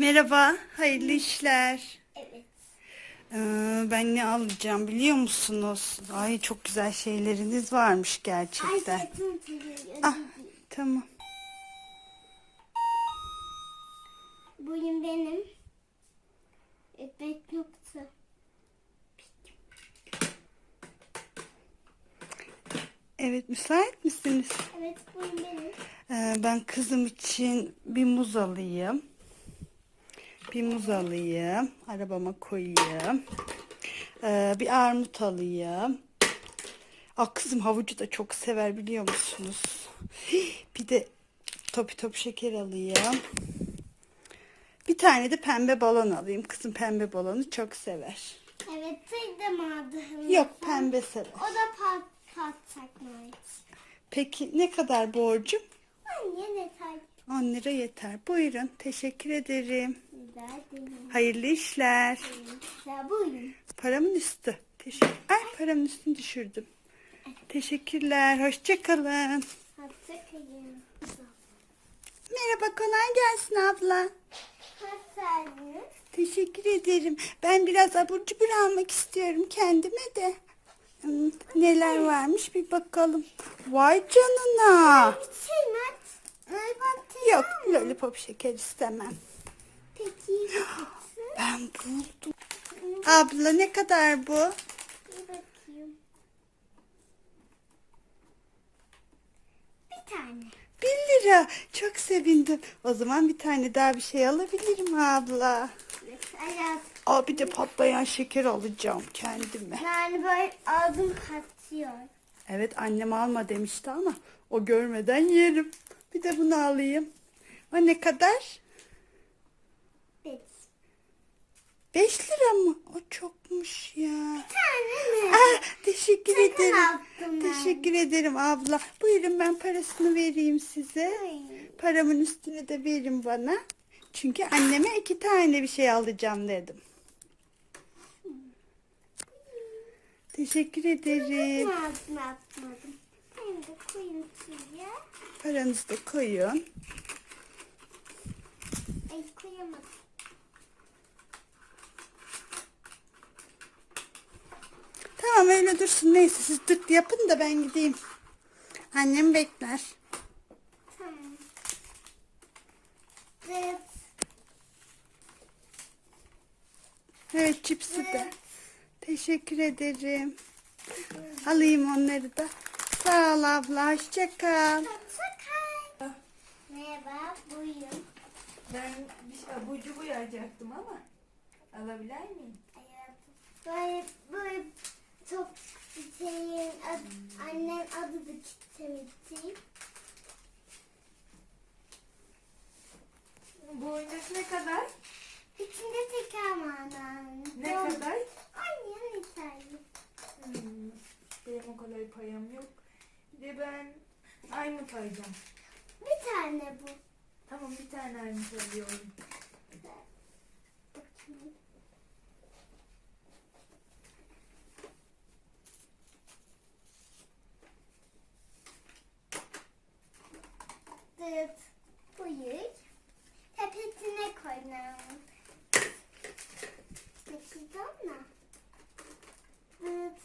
Merhaba, hayırlı işler. Evet. Ee, ben ne alacağım biliyor musunuz? Ay çok güzel şeyleriniz varmış gerçekten. Ay. Ah, tamam. Bugün benim ekmek nokta. Evet, müsait misiniz? Evet bugün benim. Ee, ben kızım için bir muz alayım. Bir muz alayım. Arabama koyayım. Ee, bir armut alayım. Aa, kızım havucu da çok sever biliyor musunuz? Bir de topi top şeker alayım. Bir tane de pembe balon alayım. Kızım pembe balonu çok sever. Evet saydım aldım. Yok pembe sever. O da pat pat takmayız. Peki ne kadar borcum? Anne ne tak? 10 lira yeter. Buyurun. Teşekkür ederim. Hayırlı işler. Bugün. Paramın üstü. Teşekkür. Ay paramın üstünü düşürdüm. Teşekkürler. Hoşça kalın. Hatta kayın. Merhaba kolay gelsin abla. Hatta Teşekkür ederim. Ben biraz abur cubur almak istiyorum kendime de. Hmm, Neler varmış bir bakalım. Vay canına. Şey. Lollipop Yok lollipop şeker istemem. Peki. Ben buldum. Abla ne kadar bu? Bir bakayım. Bir tane. Bir lira. Çok sevindim. O zaman bir tane daha bir şey alabilirim abla. Mesela Aa bir de patlayan şeker alacağım kendime. yani böyle ağzım kaçıyor. Evet annem alma demişti ama o görmeden yerim. Bir de bunu alayım. O ne kadar? Beş. Beş lira mı? O çokmuş ya. tane mi? Ah, teşekkür Sakın ederim. attım ben. Teşekkür ederim abla. Buyurun ben parasını vereyim size. Ay. Paramın üstünü de verin bana. Çünkü anneme iki tane bir şey alacağım dedim. Teşekkür ederim. Ağzıma atmadım. De koyayım şuraya. Paranızı da koyun. Ay koyamadım. Öyle dursun. Neyse siz tık yapın da ben gideyim. Annem bekler. Tamam. Evet. Evet cipsi de. Teşekkür ederim. Alayım onları da. Sağ ol abla. Hoşça kal. Sakın. Merhaba buyurun. Ben bir şey abur cubur alacaktım ama alabilir miyim? Hayatım. Böyle böyle çok şeyin ad, annem adı da kitlemişti. Bu oyuncak ne kadar? İçinde teker mandan. Ne kadar? Anne ne tane. Hmm, benim o kadar payım yok. Bir de ben Aymut alacağım. Bir tane bu. Tamam bir tane Aymut alıyorum. Bakayım. Evet. Buyur. Tepesine koyalım. Bakacağım mı? Evet.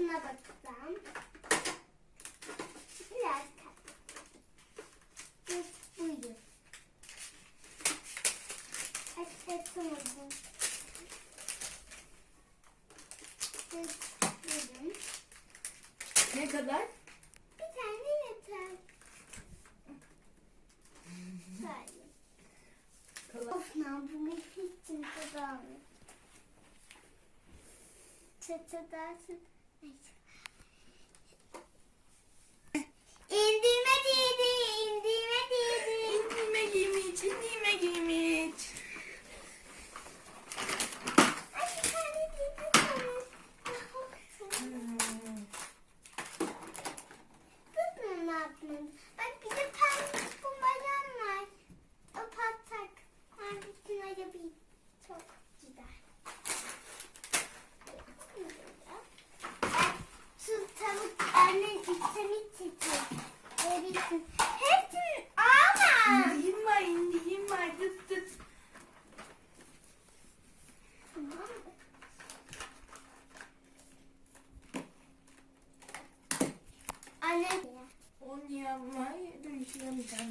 Fiyatına bakacağım. Biraz kat. Evet, buyur. Buyurun. Ne kadar? Bir tane yeter. Kolay. Of lan bugün hiç kimse dağılmıyor. Çatı dersin. İndirme dedi, indirme dedi. İndiğime giymiş, indiğime giymiş. Ay bir tane dedi sana. Hmm. Tutmuyor ne yapmadın? Bak bir de pembe kumbaran var. O patlak. Hangisini arayabilir? Çok güzel. Bak, Şu tavuk annen istemi çekiyor. Böyle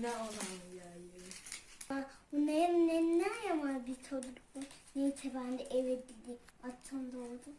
onu alacağız. Aa, Bunların ne ne var bir çocuk bu. Neyse ben de eve gideyim. Atım doğdu.